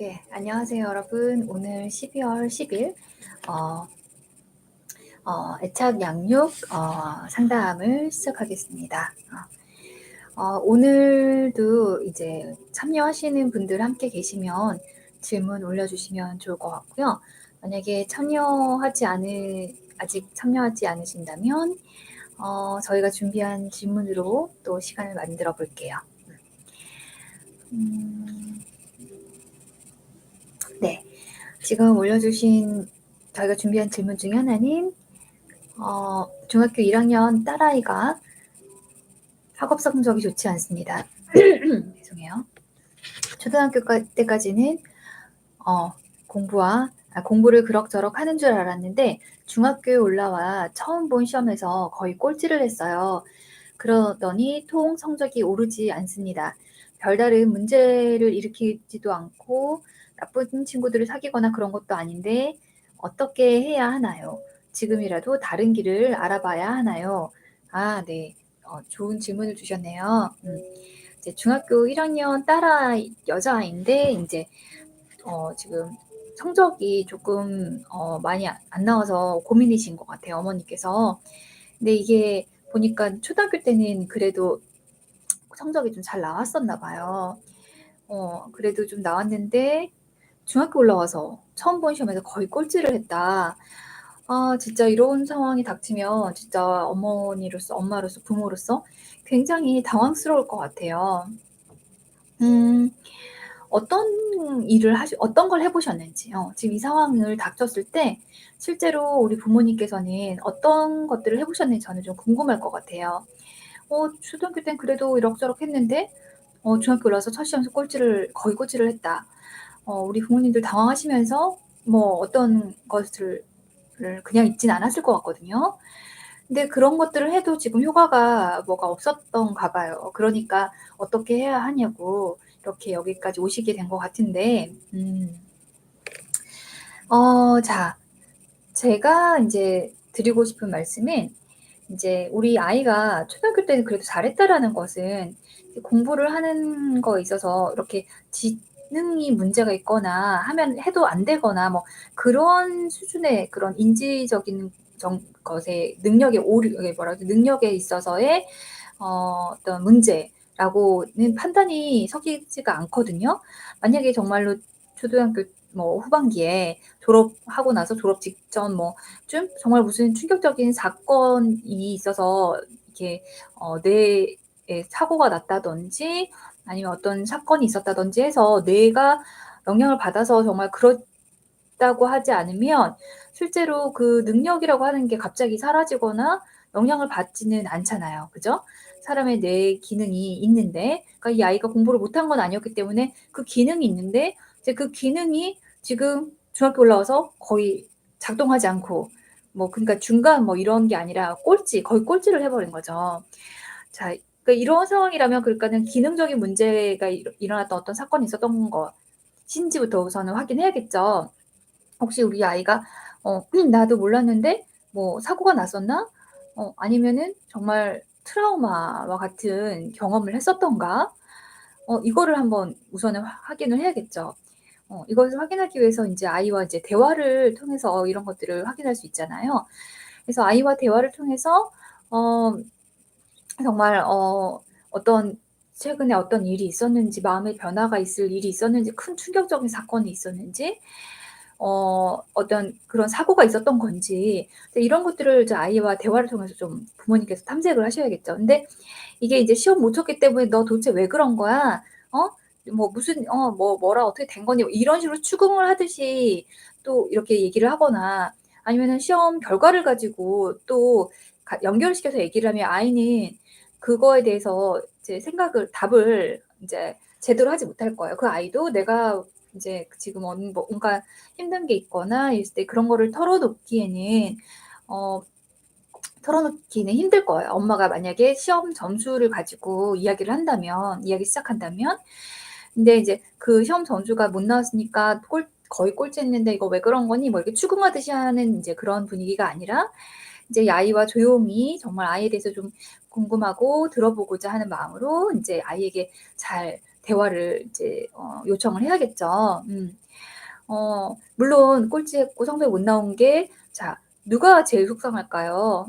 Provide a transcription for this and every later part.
네, 안녕하세요, 여러분. 오늘 12월 10일, 어, 어, 애착 양육 어, 상담을 시작하겠습니다. 어, 어, 오늘도 이제 참여하시는 분들 함께 계시면 질문 올려주시면 좋을 것 같고요. 만약에 참여하지 않을, 아직 참여하지 않으신다면, 어, 저희가 준비한 질문으로 또 시간을 만들어 볼게요. 음, 네. 지금 올려주신 저희가 준비한 질문 중에 하나는 어, 중학교 1학년 딸아이가 학업 성적이 좋지 않습니다. 죄송해요. 초등학교 때까지는 어, 공부와 아, 공부를 그럭저럭 하는 줄 알았는데 중학교에 올라와 처음 본 시험에서 거의 꼴찌를 했어요. 그러더니 통 성적이 오르지 않습니다. 별다른 문제를 일으키지도 않고 나쁜 친구들을 사귀거나 그런 것도 아닌데 어떻게 해야 하나요? 지금이라도 다른 길을 알아봐야 하나요? 아, 네. 어, 좋은 질문을 주셨네요. 음, 이제 중학교 1학년 딸아 여자아이인데 이제 어, 지금 성적이 조금 어, 많이 안 나와서 고민이신 것 같아요, 어머니께서. 근데 이게 보니까 초등학교 때는 그래도 성적이 좀 잘 나왔었나 봐요. 어, 그래도 좀 나왔는데 중학교 올라와서 처음 본 시험에서 거의 꼴찌를 했다. 아, 진짜 이런 상황이 닥치면 진짜 어머니로서, 엄마로서, 부모로서 굉장히 당황스러울 것 같아요. 음, 어떤 일을 하시, 어떤 걸 해 보셨는지, 요 지금 이 상황을 닥쳤을 때 실제로 우리 부모님께서는 어떤 것들을 해 보셨는지 저는 좀 궁금할 것 같아요. 어, 초등학교 땐 그래도 이럭저럭 했는데, 어, 중학교 올라서 첫 시험에서 꼴찌를, 거의 꼴찌를 했다. 어, 우리 부모님들 당황하시면서 뭐 어떤 것을 그냥 있진 않았을 것 같거든요. 근데 그런 것들을 해도 지금 효과가 뭐가 없었던가 봐요. 그러니까 어떻게 해야 하냐고 이렇게 여기까지 오시게 된 것 같은데, 음. 어, 자, 제가 이제 드리고 싶은 말씀은 이제 우리 아이가 초등학교 때는 그래도 잘했다라는 것은 공부를 하는 거 있어서 이렇게 지 능이 문제가 있거나 하면 해도 안 되거나 뭐 그런 수준의 그런 인지적인 정, 것에 능력의 오류, 뭐라 그 능력에 있어서의 어, 어떤 문제라고는 판단이 서기지가 않거든요. 만약에 정말로 초등학교 뭐 후반기에 졸업하고 나서 졸업 직전 뭐 좀 정말 무슨 충격적인 사건이 있어서 이렇게 어, 뇌에 사고가 났다든지 아니면 어떤 사건이 있었다든지 해서 뇌가 영향을 받아서 정말 그렇다고 하지 않으면 실제로 그 능력이라고 하는 게 갑자기 사라지거나 영향을 받지는 않잖아요. 그죠? 사람의 뇌 기능이 있는데, 그러니까 이 아이가 공부를 못한 건 아니었기 때문에 그 기능이 있는데, 이제 그 기능이 지금 중학교 올라와서 거의 작동하지 않고, 뭐, 그러니까 중간 뭐 이런 게 아니라 꼴찌, 거의 꼴찌를 해버린 거죠. 자, 그러니까 이런 상황이라면 그러니까는 기능적인 문제가 일어났던 어떤 사건이 있었던 것인지부터 우선은 확인해야겠죠. 혹시 우리 아이가 어, 나도 몰랐는데 뭐 사고가 났었나? 어, 아니면은 정말 트라우마와 같은 경험을 했었던가? 어, 이거를 한번 우선은 확인을 해야겠죠. 어, 이것을 확인하기 위해서 이제 아이와 이제 대화를 통해서 이런 것들을 확인할 수 있잖아요. 그래서 아이와 대화를 통해서 어, 정말 어, 어떤 최근에 어떤 일이 있었는지 마음의 변화가 있을 일이 있었는지 큰 충격적인 사건이 있었는지 어, 어떤 그런 사고가 있었던 건지 이런 것들을 이제 아이와 대화를 통해서 좀 부모님께서 탐색을 하셔야겠죠. 근데 이게 이제 시험 못 쳤기 때문에 너 도대체 왜 그런 거야? 어? 뭐 무슨 어 뭐 뭐라 어떻게 된 거니? 이런 식으로 추궁을 하듯이 또 이렇게 얘기를 하거나 아니면은 시험 결과를 가지고 또 연결시켜서 얘기를 하면 아이는 그거에 대해서 이제 생각을 답을 이제 제대로 하지 못할 거예요. 그 아이도 내가 이제 지금 뭔가 힘든 게 있거나 있을 때 그런 거를 털어놓기에는 어 털어놓기는 힘들 거예요. 엄마가 만약에 시험 점수를 가지고 이야기를 한다면 이야기 시작한다면 근데 이제 그 시험 점수가 못 나왔으니까 꼴 거의 꼴찌했는데 이거 왜 그런 거니? 뭐 이렇게 추궁하듯이 하는 이제 그런 분위기가 아니라 이제 아이와 조용히 정말 아이에 대해서 좀 궁금하고 들어보고자 하는 마음으로 이제 아이에게 잘 대화를 이제 어 요청을 해야겠죠. 음. 어 물론 꼴찌 했고 성적이 못 나온 게 자 누가 제일 속상할까요?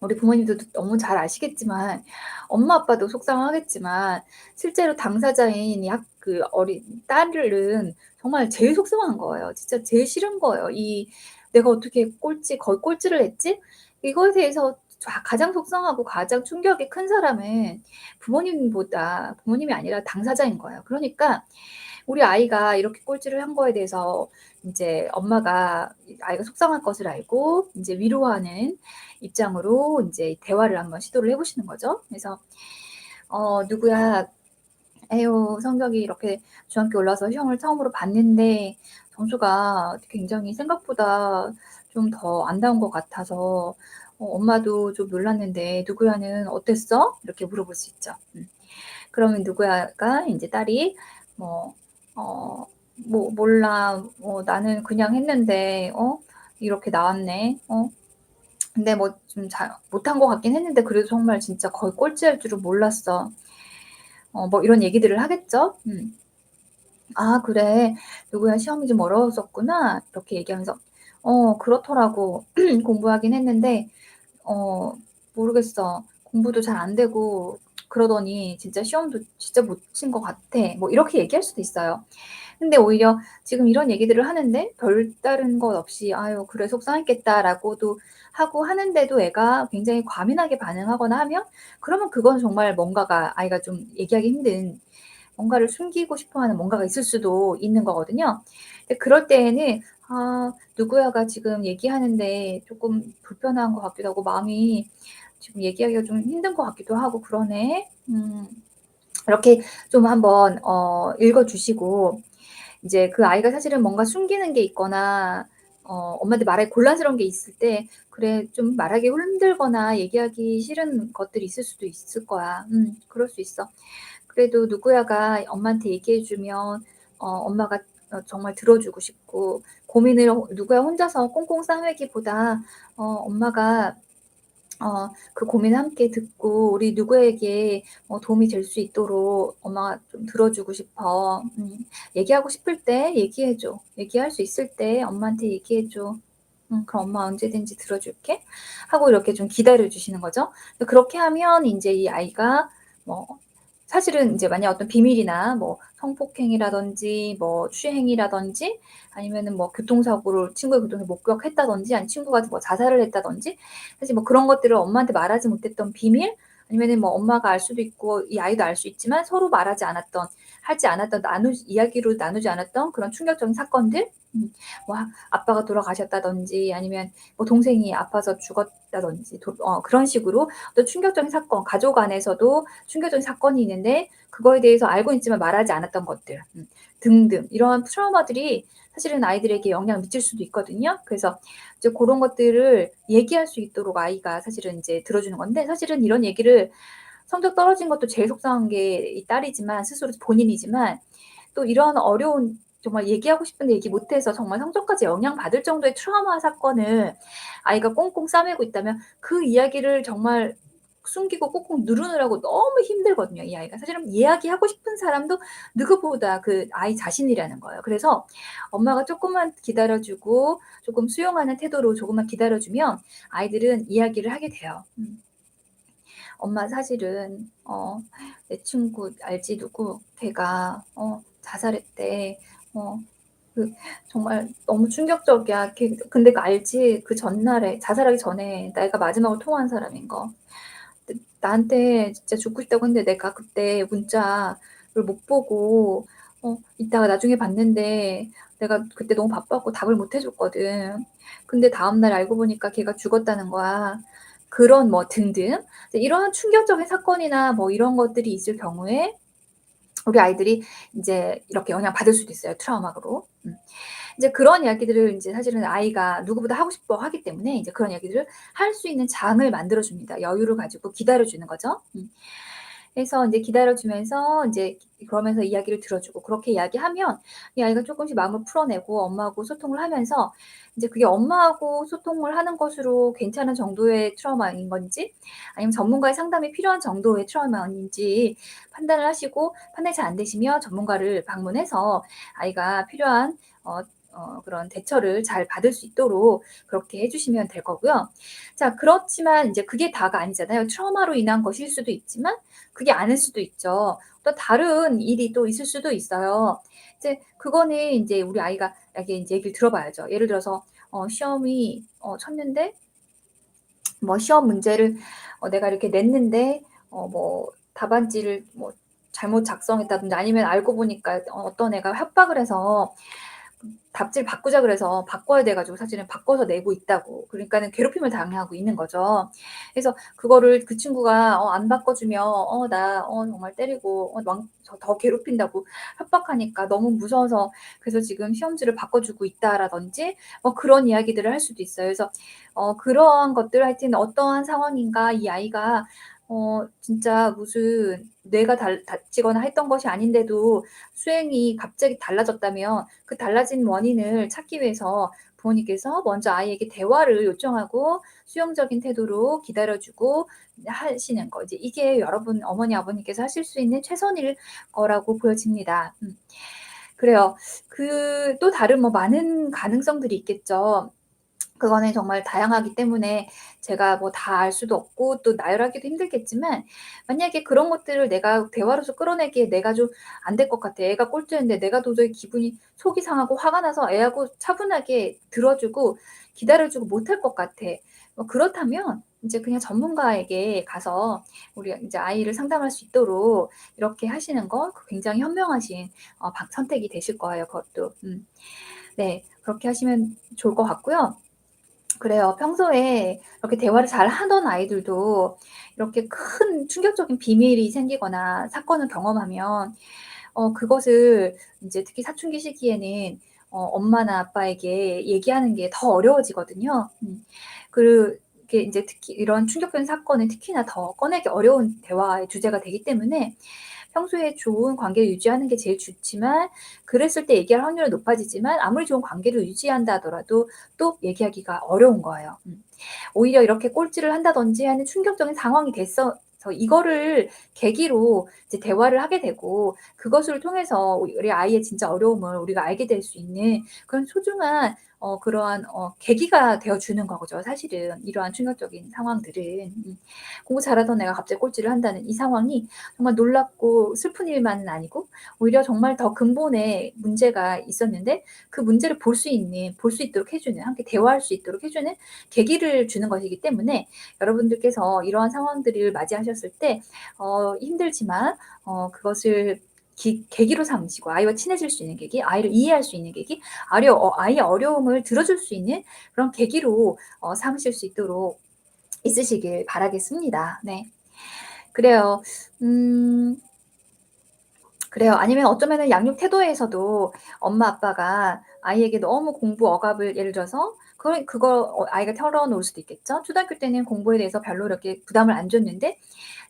우리 부모님도 너무 잘 아시겠지만 엄마 아빠도 속상하겠지만 실제로 당사자인 약 그 어린 딸은 정말 제일 속상한 거예요. 진짜 제일 싫은 거예요. 이' 내가 어떻게 꼴찌 거의 꼴찌를 했지?' 이거에 대해서 자 가장 속상하고 가장 충격이 큰 사람은 부모님보다 부모님이 아니라 당사자인 거예요. 그러니까 우리 아이가 이렇게 꼴찌를 한 거에 대해서 인제 엄마가 이 아이가 속상할 것을 알고 인제 위로하는 입장으로 인제 대화를 한번 시도를 해 보시는 거죠. 그래서 "어 누구야. 에휴 성적이 이렇게 중학교 올라와서 시험을 처음으로 봤는데 점수가 굉장히 생각보다 좀 더 안 나온 것 같아서 어 엄마도 좀 놀랐는데 누구야는 어땠어?" 이렇게 물어볼 수 있죠. 음. 그러면 누구야가 인제 딸이 뭐 어 "뭐 몰라. 뭐 나는 그냥 했는데 어 이렇게 나왔네. 어 근데 뭐 좀 잘 못한 것 같긴 했는데 그래도 정말 진짜 거의 꼴찌할 줄은 몰랐어." 어 뭐 이런 얘기들을 하겠죠. 음. "아 그래. 누구야 시험이 좀 어려웠었구나." 이렇게 얘기하면서 "어 그렇더라고. 공부하긴 했는데 어 모르겠어. 공부도 잘 안 되고 그러더니 진짜 시험도 진짜 못 친 것 같아." 뭐 이렇게 얘기할 수도 있어요. 근데 오히려 지금 이런 얘기들을 하는데 별다른 것 없이 "아유 그래 속상했겠다."라고도 하고 하는데도 애가 굉장히 과민하게 반응하거나 하면 그러면 그건 정말 뭔가가 아이가 좀 얘기하기 힘든 뭔가를 숨기고 싶어 하는 뭔가가 있을 수도 있는 거거든요. 근데 그럴 때에는 " 아 누구야가 지금 얘기하는데 쪼끔 불편한 것 같기도 하고 마음이 지금 얘기하기가 좀 힘든 것 같기도 하고 그러네." 음. 이렇게 좀 한번 어 읽어 주시고 이제 그 아이가 사실은 뭔가 숨기는 게 있거나 어 엄마한테 말하기 곤란스러운 게 있을 때 "그래 좀 말하기 힘들거나 얘기하기 싫은 것들이 있을 수도 있을 거야. 음 그럴 수 있어. 그래도 누구야가 엄마한테 얘기해 주면 어 엄마가 어 정말 들어 주고 싶고 고민을 호 누구야 혼자서 꽁꽁 싸매기보다 어 엄마가 어 그 고민을 함께 듣고 우리 누구에게 어 도움이 될 수 있도록 엄마가 좀 들어 주고 싶어. 음 얘기하고 싶을 때 얘기해 줘. 얘기할 수 있을 때 엄마한테 얘기해 줘. 음 그럼 엄마 언제든지 들어 줄게." 하고 이렇게 좀 기다려 주시는 거죠. 그렇게 하면 인제 이 아이가 뭐 사실은 인제 만약 어떤 비밀이나 뭐 성폭행이라든지 뭐 추행이라든지 아니면은 뭐 교통사고를 친구의 교통사고를 목격했다든지 아니면 친구가 뭐 자살을 했다든지 사실 뭐 그런 것들을 엄마한테 말하지 못했던 비밀 아니면은 뭐 엄마가 알 수도 있고 이 아이도 알 수 있지만 서로 말하지 않았던 하지 않았던 나누 이야기로 나누지 않았던 그런 충격적인 사건들 음뭐아 아빠가 돌아가셨다든지 아니면 뭐 동생이 아파서 죽었다든지 도 어 그런 식으로 어떤 충격적인 사건 가족 안에서도 충격적인 사건이 있는데 그거에 대해서 알고 있지만 말하지 않았던 것들 음 등등 이러한 트라우마들이 사실은 아이들에게 영향을 미칠 수도 있거든요. 그래서 이제 고런 것들을 얘기할 수 있도록 아이가 사실은 인제 들어 주는 건데 사실은 이런 얘기를 성적 떨어진 것도 제일 속상한 게 이 딸이지만 스스로 본인이지만 또 이런 어려운 정말 얘기하고 싶은데 얘기 못 해서 정말 성적까지 영향받을 정도의 트라우마 사건을 아이가 꽁꽁 싸매고 있다면 그 이야기를 정말 숨기고 꽁꽁 누르느라고 너무 힘들거든요 이 아이가. 사실은 이야기하고 싶은 사람도 누구보다 그 아이 자신이라는 거예요. 그래서 엄마가 쪼끔만 기다려 주고 쪼끔 수용하는 태도로 조금만 기다려 주면 아이들은 이야기를 하게 돼요. 음. "엄마 사실은 어 내 친구 알지 누구 걔가 어 자살했대. 어 그 정말 너무 충격적이야. 걔 근데 그 알지? 그 전날에 자살하기 전에 내가 마지막으로 통화한 사람인 거. 느 나한테 진짜 죽고 싶다고 했는데 내가 그때 문자를 못 보고 어 있다가 나중에 봤는데 내가 그때 너무 바빠 갖고 답을 못 해 줬거든. 근데 다음날 알고 보니까 걔가 죽었다는 거야." 그런 뭐 등등 이제 이러한 충격적인 사건이나 뭐 이런 것들이 있을 경우에 우리 아이들이 인제 이렇게 영향 받을 수도 있어요 트라우마로. 음. 이제 그런 이야기들을 인제 사실은 아이가 누구보다 하고 싶어 하기 때문에 이제 그런 이야기들을 할 수 있는 장을 만들어 줍니다. 여유를 가지고 기다려 주는 거죠. 음. 해서 인제 기다려 주면서 인제 그러면서 이야기를 들어주고 그렇게 이야기하면 이 아이가 쪼끔씩 마음을 풀어내고 엄마하고 소통을 하면서 인제 그게 엄마하고 소통을 하는 것으로 괜찮은 정도의 트라우마인 건지 아니면 전문가의 상담이 필요한 정도의 트라우마인지 판단을 하시고 판단이 잘 안 되시면 전문가를 방문해서 아이가 필요한 어 어 그런 대처를 잘 받을 수 있도록 그렇게 해 주시면 될 거고요. 자 그렇지만 인제 그게 다가 아니잖아요. 트라우마로 인한 것일 수도 있지만 그게 아닐 수도 있죠. 또 다른 일이 또 있을 수도 있어요. 이제 그거는 인제 우리 아이가 이게 인제 얘기를 들어봐야죠. 예를 들어서 어 시험이 어 쳤는데 뭐 시험 문제를 어 내가 이렇게 냈는데 어 뭐 답안지를 뭐 잘못 작성했다든지 아니면 알고 보니까 어 어떤 애가 협박을 해서 답지를 바꾸자 그래서 바꿔야 돼 가지고 사실은 바꿔서 내고 있다고. 그러니까는 괴롭힘을 당하고 있는 거죠. 그래서 그거를 그 친구가 어 안 바꿔주면 어나 어 정말 때리고 어왕저더 괴롭힌다고 협박하니까 너무 무서워서 그래서 지금 시험지를 바꿔주고 있다라든지 뭐 그런 이야기들을 할 수도 있어요. 그래서 어 그러한 것들 하여튼 어떠한 상황인가 이 아이가 어 진짜 무슨 뇌가 달 다치거나 했던 것이 아닌데도 수행이 갑자기 달라졌다면 그 달라진 원인을 찾기 위해서 부모님께서 먼저 아이에게 대화를 요청하고 수용적인 태도로 기다려 주고 하시는 거 이제 이게 여러분 어머니 아버님께서 하실 수 있는 최선일 거라고 보여집니다. 음. 그래요. 그 또 다른 뭐 많은 가능성들이 있겠죠. 그거는 정말 다양하기 때문에 제가 뭐 다 알 수도 없고 또 나열하기도 힘들겠지만 만약에 그런 것들을 내가 대화로서 끌어내기에 내가 좀 안 될 것 같아. 애가 꼴찌했는데 내가 도저히 기분이 속이 상하고 화가 나서 애하고 차분하게 들어 주고 기다려 주고 못할 것 같아. 뭐 그렇다면 인제 그냥 전문가에게 가서 우리 인제 아이를 상담할 수 있도록 이렇게 하시는 거그 굉장히 현명하신 어방 선택이 되실 거예요 그것도. 음. 네. 그렇게 하시면 좋을 것 같고요. 그래요. 평소에 이렇게 대화를 잘 하던 아이들도 이렇게 큰 충격적인 비밀이 생기거나 사건을 경험하면 어 그것을 인제 특히 사춘기 시기에는 어 엄마나 아빠에게 얘기하는 게 더 어려워지거든요. 음. 그게 인제 특히 이런 충격적인 사건은 특히나 더 꺼내기 어려운 대화의 주제가 되기 때문에 평소에 좋은 관계를 유지하는 게 제일 좋지만 그랬을 때 얘기할 확률은 높아지지만 아무리 좋은 관계를 유지한다 하더라도 또 얘기하기가 어려운 거예요. 음. 오히려 이렇게 꼴찌를 한다든지 하는 충격적인 상황이 됐어 서 이거를 계기로 이제 대화를 하게 되고 그것을 통해서 우리 아이의 진짜 어려움을 우리가 알게 될 수 있는 그런 소중한 어 그러한 어 계기가 되어 주는 거죠 사실은 이러한 충격적인 상황들은. 음. 공부 잘하던 애가 갑자기 꼴찌를 한다는 이 상황이 정말 놀랍고 슬픈 일만은 아니고 오히려 정말 더 근본의 문제가 있었는데 그 문제를 볼 수 있는 볼 수 있도록 해 주는 함께 대화할 수 있도록 해 주는 계기를 주는 것이기 때문에 여러분들께서 이러한 상황들을 맞이하셨을 때 어 힘들지만 어 그것을 기 계기로 삼으시고 아이와 친해질 수 있는 계기, 아이를 이해할 수 있는 계기, 아려 어 아이의 어려움을 들어줄 수 있는 그런 계기로 어 삼으실 수 있도록 있으시길 바라겠습니다. 네. 그래요. 음. 그래요. 아니면 어쩌면은 양육 태도에서도 엄마 아빠가 아이에게 너무 공부 억압을 예를 들어서 그걸 그걸 어 아이가 털어놓을 수도 있겠죠. 초등학교 때는 공부에 대해서 별로 이렇게 부담을 안 줬는데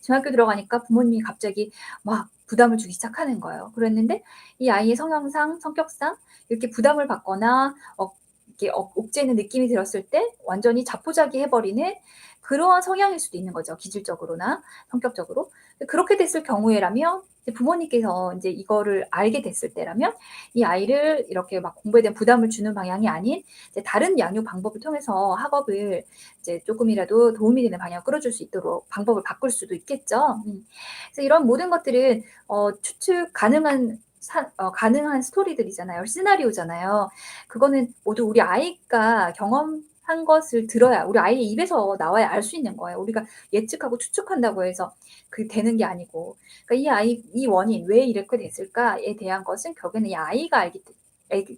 중학교 들어가니까 부모님이 갑자기 막 부담을 주기 시작하는 거예요. 그랬는데 이 아이의 성향상 성격상 이렇게 부담을 받거나 억 이렇게 억 옥죄는 느낌이 들었을 때 완전히 자포자기 해 버리는 그러한 성향일 수도 있는 거죠 기질적으로나 성격적으로. 그렇게 됐을 경우에라면 이제 부모님께서 인제 이거를 알게 됐을 때라면 이 아이를 이렇게 막 공부에 대한 부담을 주는 방향이 아닌 이제 다른 양육 방법을 통해서 학업을 이제 쪼끔이라도 도움이 되는 방향으로 끌어줄 수 있도록 방법을 바꿀 수도 있겠죠. 음. 그래서 이런 모든 것들은 어 추측 가능한 사 어 가능한 스토리들이잖아요. 시나리오잖아요. 그거는 모두 우리 아이가 경험한 것을 들어야 우리 아이의 입에서 나와야 알 수 있는 거예요. 우리가 예측하고 추측한다고 해서 그게 되는 게 아니고. 그러니까 이 아이 이 원인 '왜 이렇게 됐을까?'에 대한 것은 결국에는 이 아이가 알기 때 애기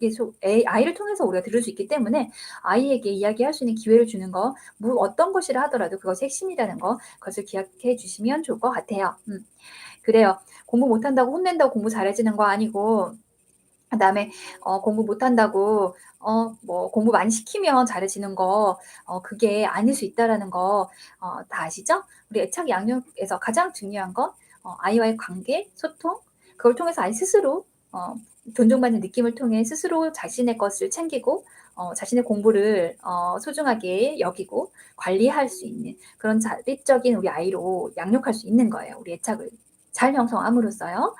아이를 통해서 우리가 들을 수 있기 때문에 아이에게 이야기할 수 있는 기회를 주는 거 뭐 어떤 것이라 하더라도 그것이 핵심이라는 거 그것을 기억해 주시면 좋을 것 같아요. 음. 그래요. 공부 못한다고 혼낸다고 공부 잘해지는 거 아니고 그다음에 어 공부 못한다고 어 뭐 공부 많이 시키면 잘해지는 거 어 그게 아닐 수 있다라는 거 어 다 아시죠? 우리 애착 양육에서 가장 중요한 건 어 아이와의 관계, 소통 그걸 통해서 아이 스스로 어 존중받는 느낌을 통해 스스로 자신의 것을 챙기고 어 자신의 공부를 어 소중하게 여기고 관리할 수 있는 그런 자립적인 우리 아이로 양육할 수 있는 거예요, 우리 애착을 잘 형성함으로써요.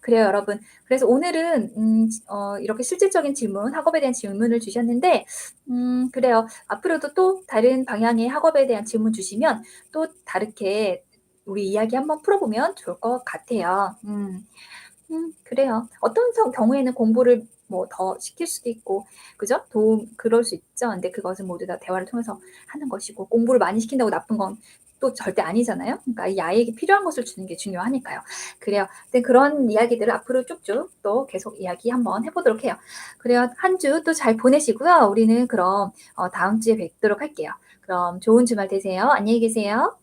그래요, 여러분. 그래서 오늘은 음 어 이렇게 실질적인 질문, 학업에 대한 질문을 주셨는데 음 그래요. 앞으로도 또 다른 방향의 학업에 대한 질문 주시면 또 다르게 우리 이야기 한번 풀어보면 좋을 것 같아요. 음. 음 그래요. 어떤 성 경우에는 공부를 뭐 더 시킬 수도 있고 그죠? 도움 그럴 수 있죠. 근데 그것은 모두 다 대화를 통해서 하는 것이고 공부를 많이 시킨다고 나쁜 건 또 절대 아니잖아요. 그러니까 이 아이에게 필요한 것을 주는 게 중요하니까요. 그래요. 네 그런 이야기들을 앞으로 쭉쭉 또 계속 이야기 한번 해 보도록 해요. 그래요. 한 주 또 잘 보내시고요. 우리는 그럼 어 다음 주에 뵙도록 할게요. 그럼 좋은 주말 되세요. 안녕히 계세요.